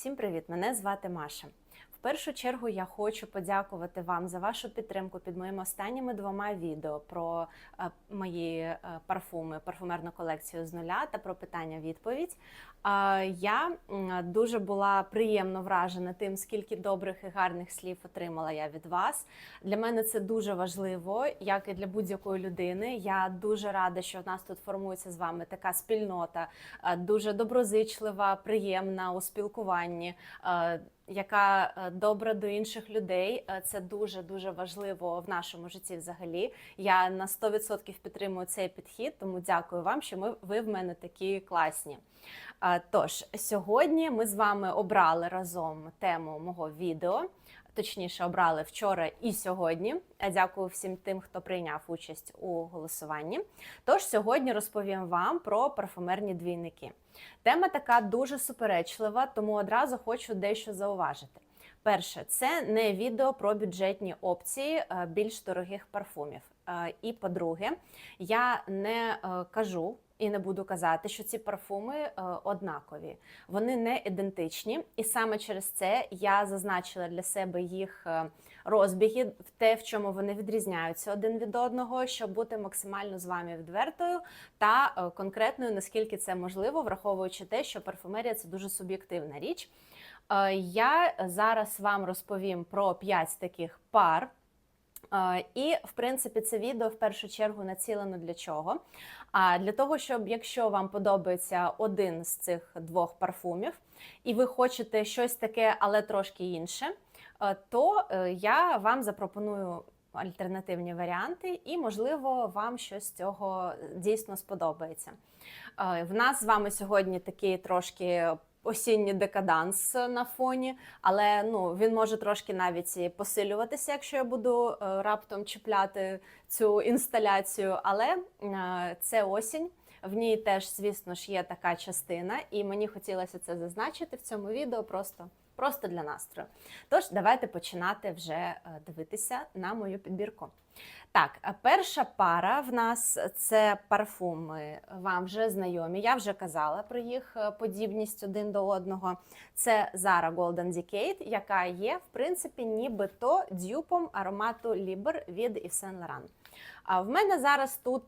Всім привіт! Мене звати Маша. В першу чергу я хочу подякувати вам за вашу підтримку під моїми останніми двома відео про е, мої е, парфуми, парфумерну колекцію з нуля та про питання-відповідь. Я дуже була приємно вражена тим, скільки добрих і гарних слів отримала я від вас. Для мене це дуже важливо, як і для будь-якої людини. Я дуже рада, що в нас тут формується з вами така спільнота, е, дуже доброзичлива, приємна у спілкуванні. Яка е, добра до інших людей, Е, це дуже дуже важливо в нашому житті. Взагалі, я на 100% підтримую цей підхід, тому дякую вам, що ми ви в мене такі класні. Е, Тож сьогодні ми з вами обрали разом тему мого відео. Точніше, обрали вчора і сьогодні. Дякую всім тим, хто прийняв участь у голосуванні. Тож сьогодні розповім вам про парфумерні двійники. Тема така дуже суперечлива, тому одразу хочу дещо зауважити. Перше, це не відео про бюджетні опції е, більш дорогих парфумів. Е, І по-друге, я не е, кажу і не буду казати, що ці парфуми е, однакові. Вони не ідентичні, і саме через це я зазначила для себе їх е, розбіги в те, в чому вони відрізняються один від одного, щоб бути максимально з вами відвертою та е, конкретною, наскільки це можливо, враховуючи те, що парфумерія це дуже суб'єктивна річ. Я зараз вам розповім про 5 таких пар. Е, І, в принципі, це відео в першу чергу націлено для чого? А для того, щоб якщо вам подобається один з цих двох парфумів, і ви хочете щось таке, але трошки інше, е, то е, я вам запропоную альтернативні варіанти, і, можливо, вам щось з цього дійсно сподобається. В нас з вами сьогодні такий трошки осінній декаданс на фоні, але ну він може трошки навіть посилюватися, якщо я буду е, раптом чіпляти цю інсталяцію. Але е, це осінь. В ній теж, звісно ж, є така частина, і мені хотілося це зазначити в цьому відео просто, просто для настрою. Тож, давайте починати вже е, дивитися на мою підбірку. Так, перша пара в нас це парфуми. Вам вже знайомі. Я вже казала про їх е, подібність один до одного. Це Zara Golden Decade, яка є, в принципі, нібито дюпом аромату Liber від Yves Saint Laurent. А в мене зараз тут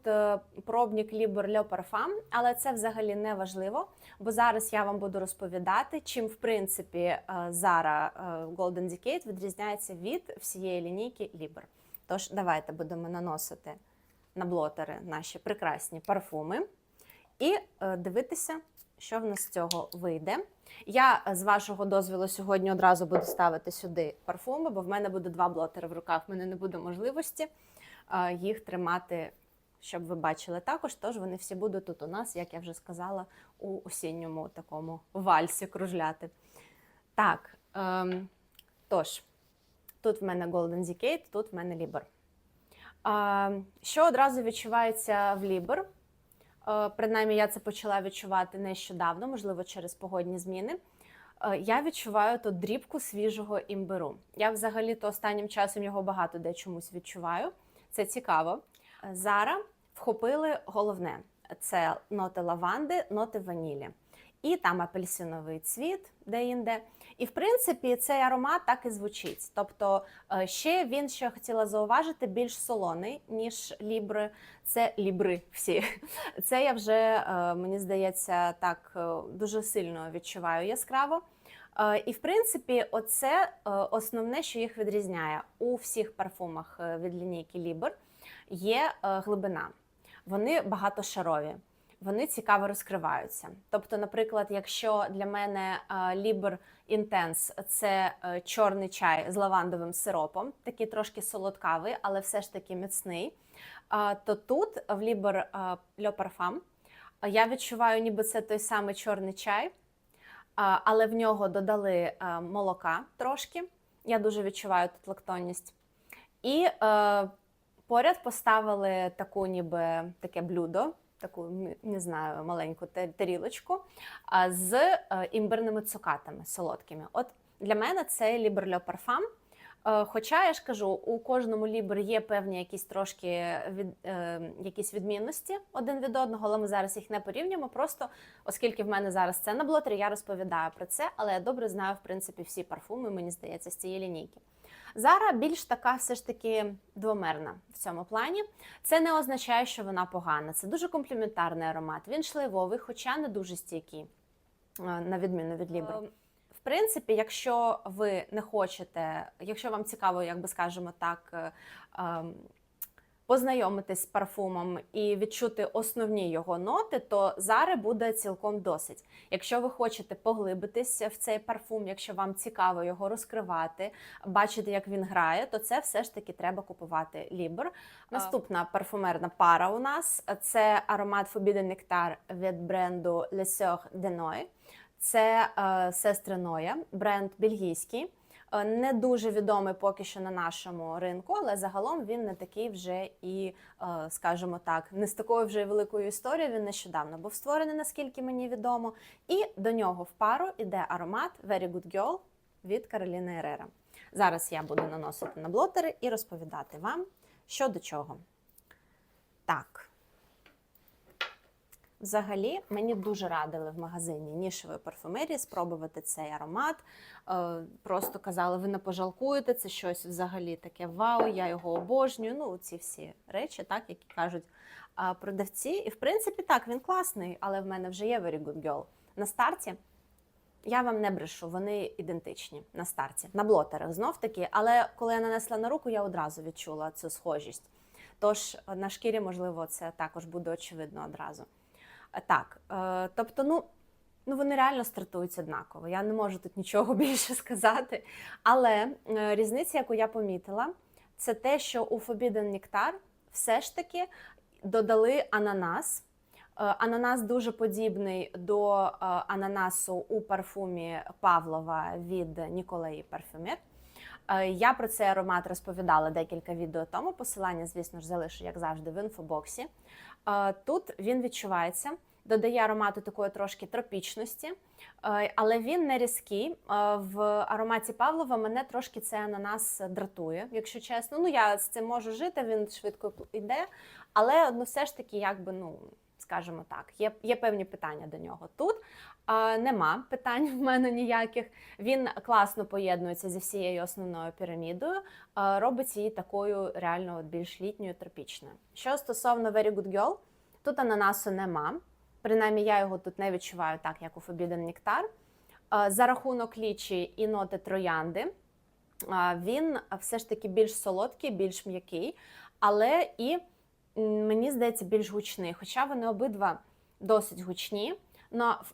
пробник Liber Le Parfum, але це взагалі не важливо, бо зараз я вам буду розповідати, чим в принципі е, Zara е, Golden Decade відрізняється від всієї лінійки Liber. Тож давайте будемо наносити на блотери наші прекрасні парфуми і е, дивитися, що в нас з цього вийде. Я з вашого дозволу сьогодні одразу буду ставити сюди парфуми, бо в мене буде два блотери в руках. В мене не буде можливості їх тримати, щоб ви бачили також. Тож вони всі будуть тут у нас, як я вже сказала, у осінньому такому вальсі кружляти. Так, ем, тож. Тут в мене Golden Decade, тут в мене Liber. А, Що одразу відчувається в Liber? Е, Принаймні, я це почала відчувати нещодавно, можливо, через погодні зміни. Е, Я відчуваю тут дрібку свіжого імбиру. Я взагалі-то останнім часом його багато де чомусь відчуваю. Це цікаво. Зара вхопили головне: це ноти лаванди, ноти ванілі. І там апельсиновий цвіт де-інде. І в принципі цей аромат так і звучить. Тобто е, ще він, що хотіла зауважити, більш солоний, ніж лібри. Це лібри всі. Це я вже, е, мені здається, так е, дуже сильно відчуваю яскраво. Е, І в принципі, оце е, основне, що їх відрізняє у всіх парфумах е, від лінійки Лібер, є глибина. Вони багатошарові вони цікаво розкриваються. Тобто, наприклад, якщо для мене Liber Intense – це чорний чай з лавандовим сиропом, такий трошки солодкавий, але все ж таки міцний, то тут в е, Le Parfum я відчуваю, ніби це той самий чорний чай, але в нього додали е, молока трошки. Я дуже відчуваю тут лактонність. І е, поряд поставили таку, ніби таке блюдо таку не знаю, маленьку тарілочку з е, імбирними цукатами солодкими. От для мене це ліберльо. Е, Хоча я ж кажу, у кожному лібр є певні якісь трошки від, е, якісь відмінності один від одного, але ми зараз їх не порівнюємо. Просто оскільки в мене зараз це на блотері, я розповідаю про це, але я добре знаю, в принципі, всі парфуми, мені здається, з цієї лінійки. Зара більш така все ж таки двомерна в цьому плані. Це не означає, що вона погана. Це дуже компліментарний аромат. Він шлейвовий, хоча не дуже стійкий, е, на відміну від Лібри. Принципі, якщо ви не хочете, якщо вам цікаво, як би скажемо так, е, ем, познайомитись з парфумом і відчути основні його ноти, то зари буде цілком досить. Якщо ви хочете поглибитись в цей парфум, якщо вам цікаво його розкривати, бачити, як він грає, то це все ж таки треба купувати Лібр. Наступна парфумерна пара у нас це аромат Forbidden Nectar від бренду Le Sœur de Noy. Це е, сестри Ноя, бренд бельгійський. Е, Не дуже відомий поки що на нашому ринку, але загалом він не такий вже і, е, скажімо так, не з такою вже великою історією. Він нещодавно був створений, наскільки мені відомо. І до нього в пару іде аромат Very Good Girl від Кароліни Ерера. Зараз я буду наносити на блотери і розповідати вам, що до чого. Так. Взагалі, мені дуже радили в магазині нішевої парфумерії спробувати цей аромат. Е, Просто казали, ви не пожалкуєте, це щось взагалі таке вау, я його обожнюю. Ну, ці всі речі, так, які кажуть продавці. І в принципі, так, він класний, але в мене вже є Very Good Girl. На старті я вам не брешу, вони ідентичні на старті, на блотерах знов таки. Але коли я нанесла на руку, я одразу відчула цю схожість. Тож на шкірі, можливо, це також буде очевидно одразу. Так, е, тобто, ну, ну вони реально стартують однаково. Я не можу тут нічого більше сказати. Але е, різниця, яку я помітила, це те, що у Forbidden Nectar все ж таки додали ананас. Е, Ананас дуже подібний до ананасу у парфумі Павлова від Ніколаї Парфюмер. Я про цей аромат розповідала декілька відео тому. Посилання, звісно ж, залишу, як завжди, в інфобоксі. Тут він відчувається, додає аромату такої трошки тропічності, е, але він не різкий. Е, В ароматі Павлова мене трошки цей ананас дратує, якщо чесно. Ну я з цим можу жити, він швидко йде, але ну, все ж таки, якби ну. Скажімо так, є, є певні питання до нього. Тут е, нема питань в мене ніяких. Він класно поєднується зі всією основною пірамідою, е, робить її такою реально от більш літньою, тропічною. Що стосовно Very Good Girl, тут ананасу нема. Принаймні, я його тут не відчуваю так, як у Forbidden Nectar. Е, За рахунок лічі і ноти троянди, він все ж таки більш солодкий, більш м'який, але і мені здається більш гучний. Хоча вони обидва досить гучні.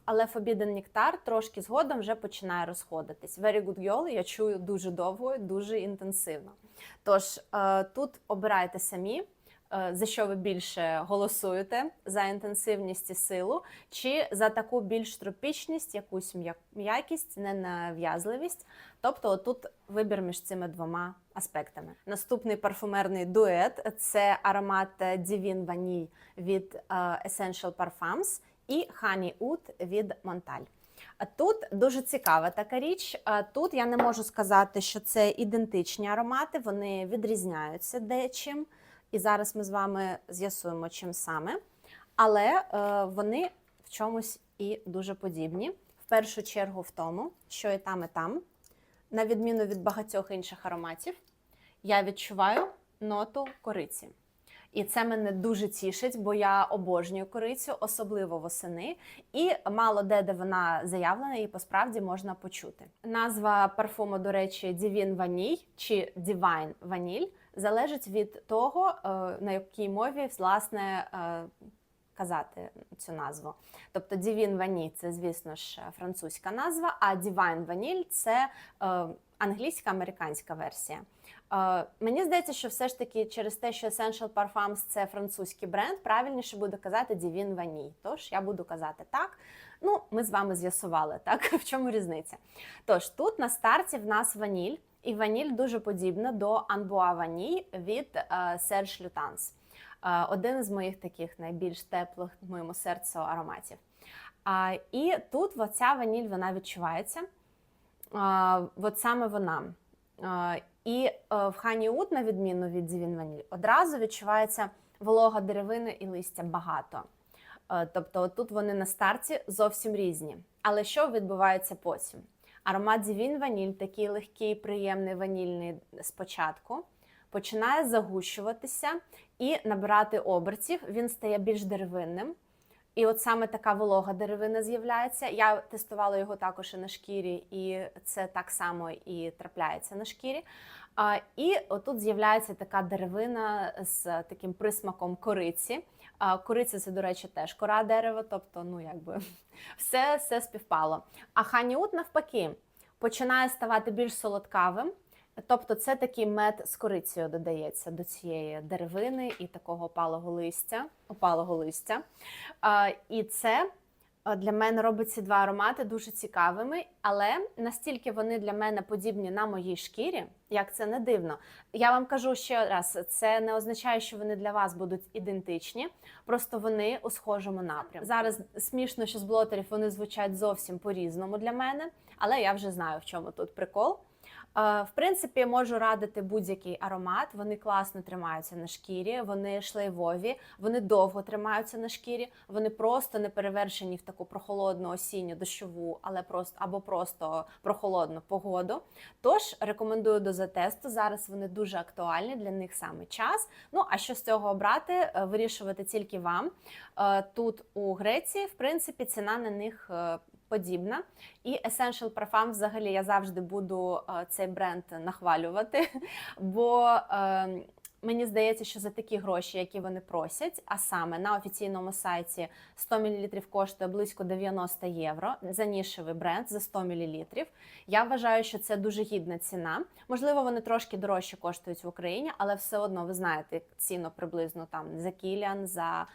Але Forbidden Nectar трошки згодом вже починає розходитись. Very Good Girl я чую дуже довго, дуже інтенсивно. Тож е, тут обирайте самі, е, за що ви більше голосуєте за інтенсивність і силу, чи за таку більш тропічність, якусь м'якість, ненав'язливість. Тобто тут вибір між цими двома аспектами. Наступний парфумерний дует це аромат Divine Vanille від е, Essential Parfums і Honey Oud від Montal. Тут дуже цікава така річ. Тут я не можу сказати, що це ідентичні аромати, вони відрізняються дечим. І зараз ми з вами з'ясуємо, чим саме. Але е, вони в чомусь і дуже подібні. В першу чергу в тому, що і там, і там, на відміну від багатьох інших ароматів, я відчуваю ноту кориці. І це мене дуже тішить, бо я обожнюю корицю, особливо восени. І мало де, де вона заявлена, її посправді можна почути. Назва парфуму, до речі, Divine Vanille чи Divine Vanille залежить від того, е, на якій мові власне е, казати цю назву. Тобто Divine Vanille – це, звісно ж, французька назва, а Divine Vanille – це е, англійська американська версія. Е, Мені здається, що все ж таки через те, що Essential Parfums – це французький бренд, правильніше буде казати Divine Vanille. Тож я буду казати так. Ну, ми з вами з'ясували, так в чому різниця. Тож тут на старті в нас ваніль, і ваніль дуже подібна до Анбуа Ваніль від Lutens. Е, Один з моїх таких найбільш теплих моєму серцю ароматів. І тут оця ваніль вона відчувається. От саме вона. І е, в хані ут, на відміну від Зівін Ваніль, одразу відчувається волога деревини і листя багато. Е, Тобто тут вони на старті зовсім різні. Але що відбувається потім? Аромат Зівін Ваніль, такий легкий, приємний ванільний спочатку, починає загущуватися і набирати обертів. Він стає більш деревинним. І от саме така волога деревина з'являється. Я тестувала його також і на шкірі, і це так само і трапляється на шкірі. А, І отут з'являється така деревина з таким присмаком кориці. А, Кориця це, до речі, теж кора дерева, тобто, ну якби все, все співпало. А ханіут навпаки починає ставати більш солодкавим. Тобто, це такий мед з корицею додається до цієї деревини і такого опалого листя. Опалого листя. І це для мене робить ці два аромати дуже цікавими, але настільки вони для мене подібні на моїй шкірі, як це не дивно. Я вам кажу ще раз: це не означає, що вони для вас будуть ідентичні, просто вони у схожому напрямку. Зараз смішно, що з блотерів вони звучать зовсім по-різному для мене, але я вже знаю, в чому тут прикол. Е, В принципі, можу радити будь-який аромат. Вони класно тримаються на шкірі, вони шлейвові, вони довго тримаються на шкірі, вони просто не перевершені в таку прохолодну осінню дощову, але просто або просто прохолодну погоду. Тож рекомендую до затесту. Зараз вони дуже актуальні для них саме час. Ну а що з цього обрати, е, вирішувати тільки вам. Е, Тут у Греції, в принципі, ціна на них. Подібна. І Essential Parfum взагалі я завжди буду е, цей бренд нахвалювати, бо е, мені здається, що за такі гроші, які вони просять, а саме на офіційному сайті 100 мл коштує близько 90 євро за нішевий бренд за 100 мл. Я вважаю, що це дуже гідна ціна. Можливо, вони трошки дорожче коштують в Україні, але все одно ви знаєте ціну приблизно там за Кіліан, за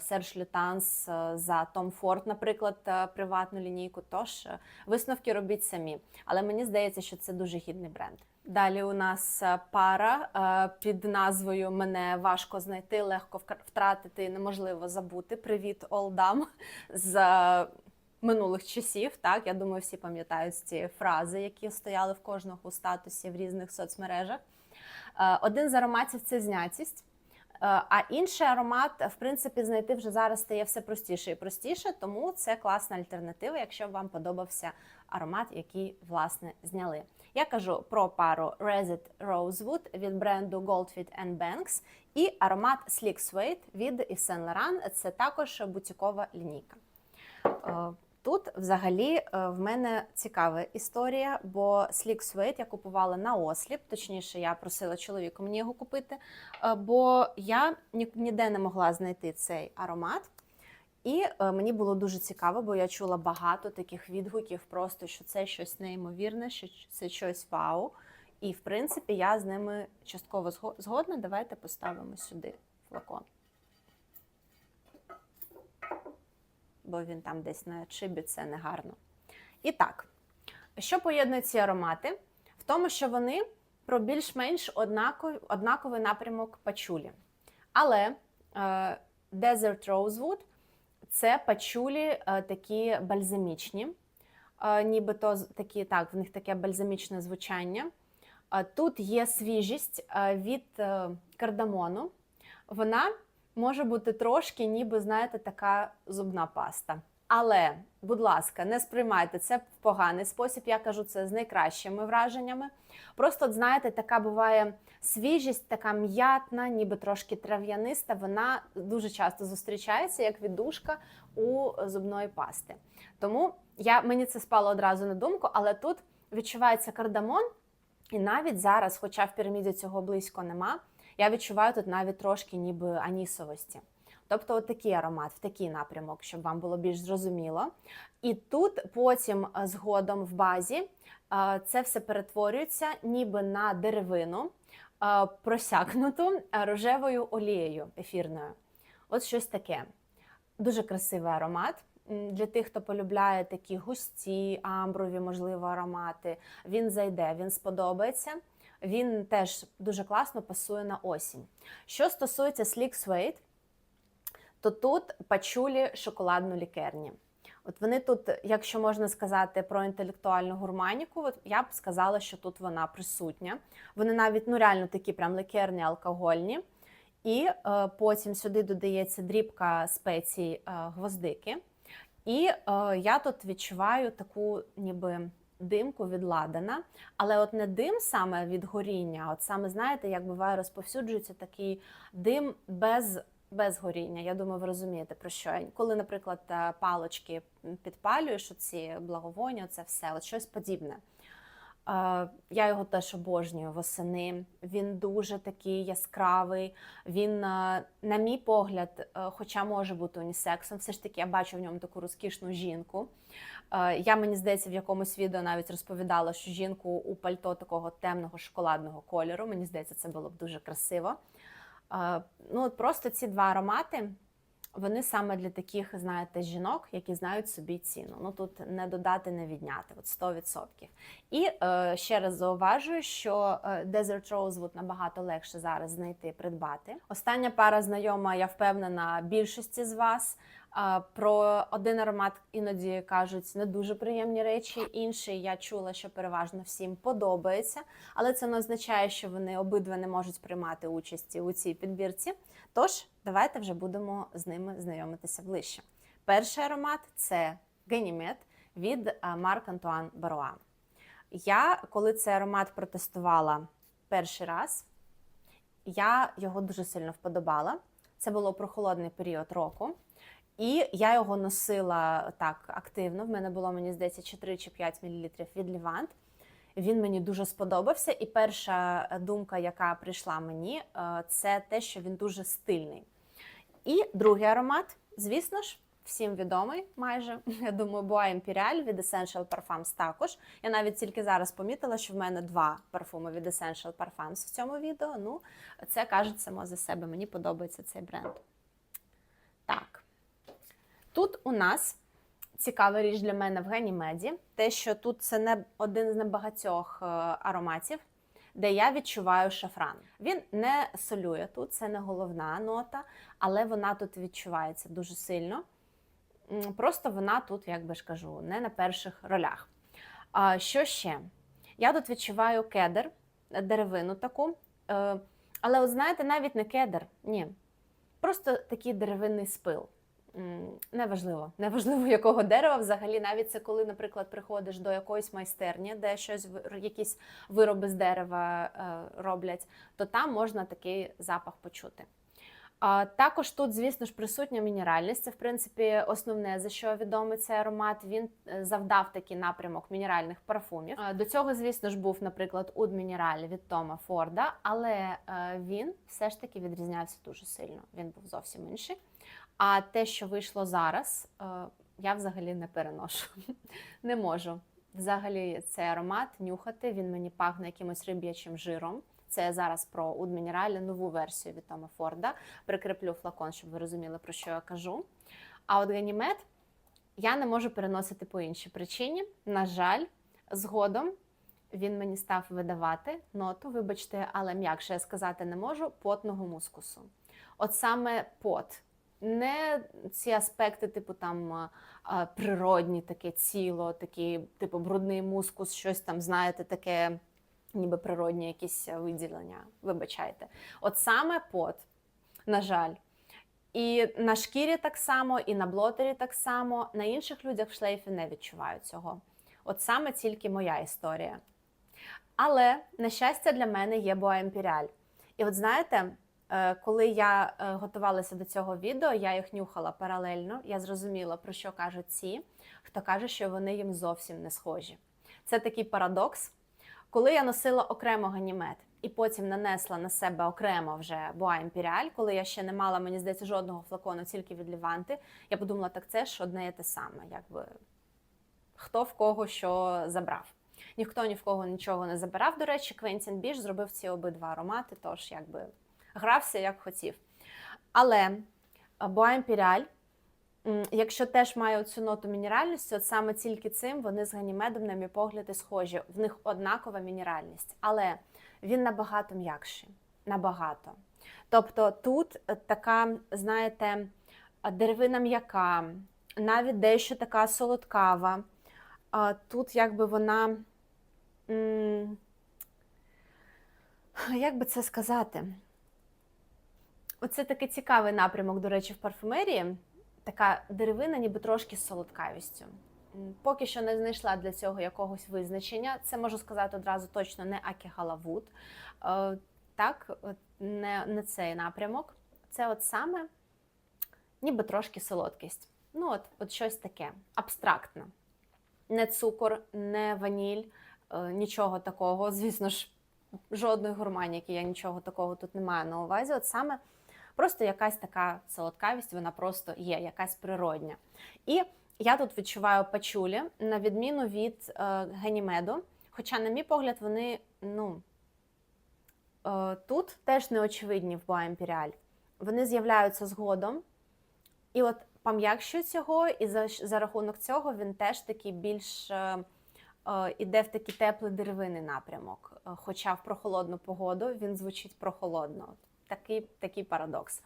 Серж Лютанс, е, за Том Форд, наприклад, е, приватну лінійку. Тож е, висновки робіть самі. Але мені здається, що це дуже гідний бренд. Далі у нас е, пара е, під назвою Мене важко знайти, легко втратити, неможливо забути. Привіт, Олдам з е, минулих часів. Так, я думаю, всі пам'ятають ці фрази, які стояли в кожного у статусі в різних соцмережах. Один з ароматів це знятість. А інший аромат, в принципі, знайти вже зараз стає все простіше і простіше, тому це класна альтернатива, якщо вам подобався аромат, який власне зняли. Я кажу про пару Reset Rosewood від бренду Goldfeet Banks і аромат Sleek Suede від Yves Saint Laurent. Це також бутікова лінійка. Е, Тут взагалі е, в мене цікава історія, бо Sleek Suede я купувала на осліп, точніше, я просила чоловіка мені його купити, е, бо я ніде не могла знайти цей аромат. І е, мені було дуже цікаво, бо я чула багато таких відгуків, просто що це щось неймовірне, що це щось вау. І в принципі я з ними частково згодна. Давайте поставимо сюди флакон. Бо він там десь на чибі, це негарно. І так, що поєднує ці аромати? В тому, що вони про більш-менш однаковий напрямок пачулі. Але е, Desert Rosewood це пачулі е, такі бальзамічні, е, нібито такі, так, в них таке бальзамічне звучання. Е, Тут є свіжість від кардамону. Вона може бути трошки, ніби, знаєте, така зубна паста. Але, будь ласка, не сприймайте це в поганий спосіб. Я кажу це з найкращими враженнями. Просто, знаєте, така буває свіжість, така м'ятна, ніби трошки трав'яниста. Вона дуже часто зустрічається як віддушка у зубної пасти. Тому я, мені це спало одразу на думку, але тут відчувається кардамон, і навіть зараз, хоча в піраміді цього близько нема, я відчуваю тут навіть трошки ніби анісовості. Тобто, от такий аромат, в такий напрямок, щоб вам було більш зрозуміло. І тут потім е, згодом в базі е, це все перетворюється ніби на деревину, е, просякнуту рожевою олією ефірною. От щось таке. Дуже красивий аромат. Для тих, хто полюбляє такі густі, амброві, можливо, аромати, він зайде, він сподобається. Він теж дуже класно пасує на осінь. Що стосується Sleek Suede, то тут пачулі шоколадно-лікерні. От вони тут, якщо можна сказати про інтелектуальну гурманіку, от я б сказала, що тут вона присутня. Вони навіть ну реально такі прям ликерні, алкогольні. І е, потім сюди додається дрібка спецій е, гвоздики. І е, я тут відчуваю таку ніби димку від ладана, але от не дим саме від горіння, от саме знаєте, як буває, розповсюджується такий дим без, без горіння. Я думаю, ви розумієте про що. Коли, наприклад, е, палочки підпалюєш, оці благовоння, це все, от щось подібне. Е, Я його теж обожнюю восени. Він дуже такий яскравий. Він, е, на мій погляд, хоча може бути унісексом, все ж таки я бачу в ньому таку розкішну жінку. Я мені здається, в якомусь відео навіть розповідала, що жінку у пальто такого темного шоколадного кольору. Мені здається, це було б дуже красиво. Ну, от просто ці два аромати. Вони саме для таких, знаєте, жінок, які знають собі ціну. Ну тут не додати, не відняти, от 100%. І е, ще раз зауважую, що е, Desert Rosewood набагато легше зараз знайти, придбати. Остання пара знайома, я впевнена, більшості з вас. Про один аромат іноді кажуть не дуже приємні речі. Інший я чула, що переважно всім подобається, але це не означає, що вони обидва не можуть приймати участі у цій підбірці. Тож давайте вже будемо з ними знайомитися ближче. Перший аромат це Генімет від Марк Антуан Баруа. Я, коли цей аромат протестувала перший раз, я його дуже сильно вподобала. Це було прохолодний період року. І я його носила так активно. В мене було, мені здається, чи 3 чи 5 мл від Лівант. Він мені дуже сподобався. І перша думка, яка прийшла мені, е, це те, що він дуже стильний. І другий аромат, звісно ж, всім відомий майже. Я думаю, Boa Imperial від Essential Parfums також. Я навіть тільки зараз помітила, що в мене два парфуми від Essential Parfums в цьому відео. Ну, це каже само за себе. Мені подобається цей бренд. Так. Тут у нас цікава річ для мене в Генімеді, те, що тут це не один з небагатьох е, ароматів, де я відчуваю шафран. Він не солює тут, це не головна нота, але вона тут відчувається дуже сильно. Просто вона тут, як би ж кажу, не на перших ролях. А, що ще? Я тут відчуваю кедр, деревину таку. Е, але, знаєте, навіть не кедр, ні. Просто такий деревинний спил. Неважливо, неважливо, якого дерева взагалі, навіть це коли, наприклад, приходиш до якоїсь майстерні, де щось якісь вироби з дерева е, роблять, то там можна такий запах почути. Також тут, звісно ж, присутня мінеральність. Це, в принципі, основне, за що відомий цей аромат. Він е, завдав такий напрямок мінеральних парфумів. До цього, звісно ж, був, наприклад, Уд Мінераль від Тома Форда, але е, він все ж таки відрізнявся дуже сильно. Він був зовсім інший. А те, що вийшло зараз, е, я взагалі не переношу. Не можу. Взагалі, цей аромат нюхати, він мені пахне якимось риб'ячим жиром. Це я зараз про Уд Мінералі, нову версію від Тома Форда. Прикріплю флакон, щоб ви розуміли, про що я кажу. А от Ганімед я не можу переносити по іншій причині. На жаль, згодом він мені став видавати ноту, вибачте, але м'якше я сказати не можу, потного мускусу. От саме пот. Не ці аспекти, типу там природні, таке ціло, такий, типу, брудний мускус, щось там, знаєте, таке, ніби природні якісь виділення. Вибачайте. От саме пот, на жаль. І на шкірі так само, і на блотері так само. На інших людях в шлейфі не відчуваю цього. От саме тільки моя історія. Але, на щастя, для мене є Imperial. І от знаєте, коли я е, готувалася до цього відео, я їх нюхала паралельно. Я зрозуміла, про що кажуть ці, хто каже, що вони їм зовсім не схожі. Це такий парадокс. Коли я носила окремо ганімет і потім нанесла на себе окремо вже Boa Imperial, коли я ще не мала, мені здається, жодного флакону, тільки від Ліванти, я подумала, так це ж одне і те саме, якби хто в кого що забрав. Ніхто ні в кого нічого не забирав. До речі, Квентін Біш зробив ці обидва аромати, тож якби грався як хотів. Але е, Boa якщо теж має цю ноту мінеральності, от саме тільки цим вони з ганімедом, на мій погляд, і схожі. В них однакова мінеральність, але він набагато м'якший. Набагато. Тобто тут е, така, знаєте, е, деревина м'яка, навіть дещо така солодкава. Тут якби вона. Як би це сказати? Оце такий цікавий напрямок, до речі, в парфумерії. Така деревина, ніби трошки з солодкавістю. Поки що не знайшла для цього якогось визначення. Це можу сказати одразу точно не Акігалавуд. Е, Так, не, не цей напрямок. Це от саме ніби трошки солодкість. Ну, от, от щось таке абстрактне. Не цукор, не ваніль, е, нічого такого. Звісно ж, жодної гурманіки, я нічого такого тут не маю на увазі. От саме просто якась така солодкавість, вона просто є, якась природня. І я тут відчуваю пачулі, на відміну від е, генімеду. Хоча, на мій погляд, вони ну, е, тут теж неочевидні в Boa Imperial. Вони з'являються згодом. І от пом'якшують його, і за, за рахунок цього він теж такий більш е, е, іде в такий теплий деревинний напрямок. Е, Хоча в прохолодну погоду він звучить прохолодно. Такий, такий парадокс.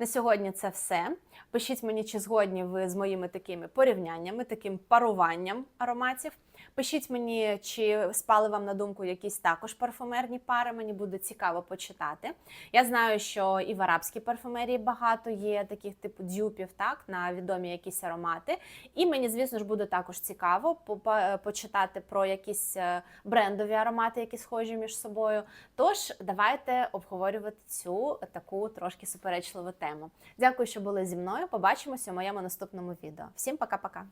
На сьогодні це все. Пишіть мені, чи згодні ви з моїми такими порівняннями, таким паруванням ароматів. Пишіть мені, чи спали вам на думку якісь також парфумерні пари. Мені буде цікаво почитати. Я знаю, що і в арабській парфумерії багато є таких типу дюпів, так на відомі якісь аромати. І мені, звісно ж, буде також цікаво почитати про якісь е, брендові аромати, які схожі між собою. Тож давайте обговорювати цю таку трошки суперечливу тему. Дякую, що були зі мною. Побачимося у моєму наступному відео. Всім пока-пока.